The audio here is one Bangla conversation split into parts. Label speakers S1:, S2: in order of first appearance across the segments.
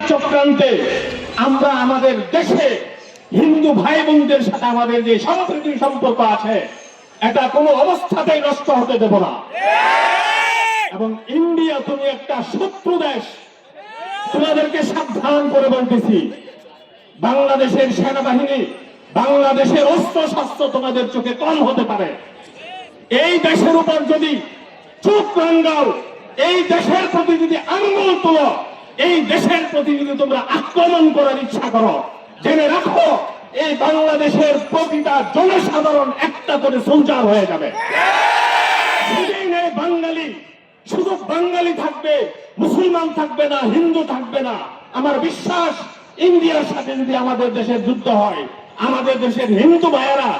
S1: চক্রান্তে আমরা আমাদের দেশে হিন্দু ভাই বোনদের সাথে আমাদের যে সম্প্রীতি সম্পর্ক আছে, এটা কোনো অবস্থাতেই নষ্ট হতে দেব না। এবং ইন্ডিয়া তুমি একটা শত্রু দেশ। তোমাদেরকে সাবধান করে বলতেছি, বাংলাদেশের সেনাবাহিনী, বাংলাদেশের অস্ত্র শস্ত্র তোমাদের চোখে কম হতে পারে। এই দেশের উপর যদি চোখ রাঙ্গাও এই দেশের প্রতি যদি আঙ্গুল তোলো এই দেশের প্রতি যদি তোমরা আক্রমণ করার ইচ্ছা করো। জেনে রাখো, এই বাংলাদেশের প্রতিটা জনসাধারণ একটা করে সোলজার হয়ে যাবে। বাঙালি, শুধু বাঙালি থাকবে, মুসলমান থাকবে না, হিন্দু থাকবে না। আমার বিশ্বাস, ইন্ডিয়ার সাথে যদি আমাদের দেশের যুদ্ধ হয়, আমাদের দেশের হিন্দু ভাইয়েরা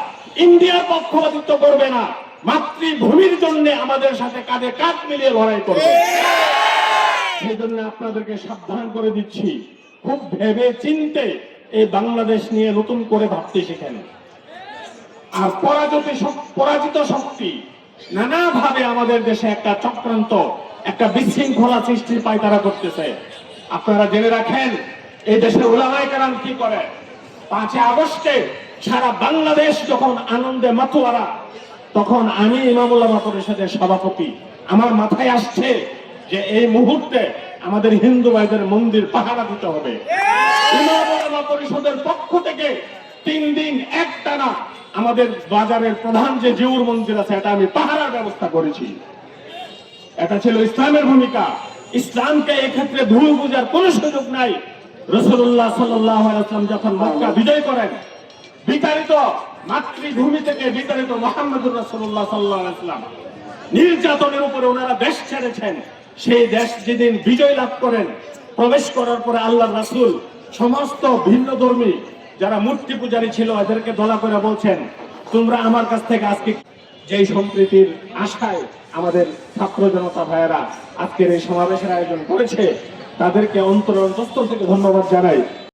S1: ইন্ডিয়ার পক্ষপাতিত্ব করবে না। মাতৃভূমির জন্য আমাদের সাথে কাঁধে কাঁধ মিলিয়ে লড়াই করবে। সেই জন্য আপনাদেরকে সাবধান করে দিচ্ছি। খুব ভেবে চিনতে এই বাংলাদেশ নিয়ে নতুন করে ভাবতে শেখেন। আর পরাজিত পরাজিত শক্তি নানাভাবে আমাদের দেশে একটা চক্রান্ত, একটা বিশৃঙ্খলা সৃষ্টির পায়তারা করতেছে। আপনারা জেনে রাখেন, এই দেশে ওলামায় কারাম কি করে? পাঁচই আগস্টে সারা বাংলাদেশ যখন আনন্দে মাতুয়ারা, তখন আমি ইমামুল্লাহ পরিষদের সভাপতি। আমার মাথায় আসছে যে এই মুহূর্তে আমাদের হিন্দু ভাইদের মন্দির পাহারা দিতে হবে। পরিষদের পক্ষ থেকে তিন দিন একটানা আমাদের বাজারের প্রধান যে জিউর মন্দির আছে, এটা আমি পাহারার ব্যবস্থা করেছি। এটা ছিল ইসলামের ভূমিকা। ইসলামকে এক্ষেত্রে ভুল বুঝার কোনো সুযোগ নাই। রসুল্লাহ সাল্লাম যখন মক্কা বিজয় করেন, বিতাড়িত মাতৃভূমি থেকে বিতাড়িত মোহাম্মদুর রসুল্লাহ সাল্লাম নির্যাতনের উপরে ওনারা দেশ ছেড়েছেন। সেই দেশ যেদিন বিজয় লাভ করেন, প্রবেশ করার পরে আল্লাহ রাসুল সমস্ত ভিন্ন ধর্মী যারা মূর্তি পূজারী ছিল, এদেরকে দলা করে বলছেন, তোমরা আমার কাছ থেকে আজকে যেই সম্প্রীতির আশায় আমাদের ছাত্র জনতা ভাইয়েরা আজকের এই সমাবেশের আয়োজন করেছে, তাদেরকে অন্তর অন্তস্থল থেকে ধন্যবাদ জানাই।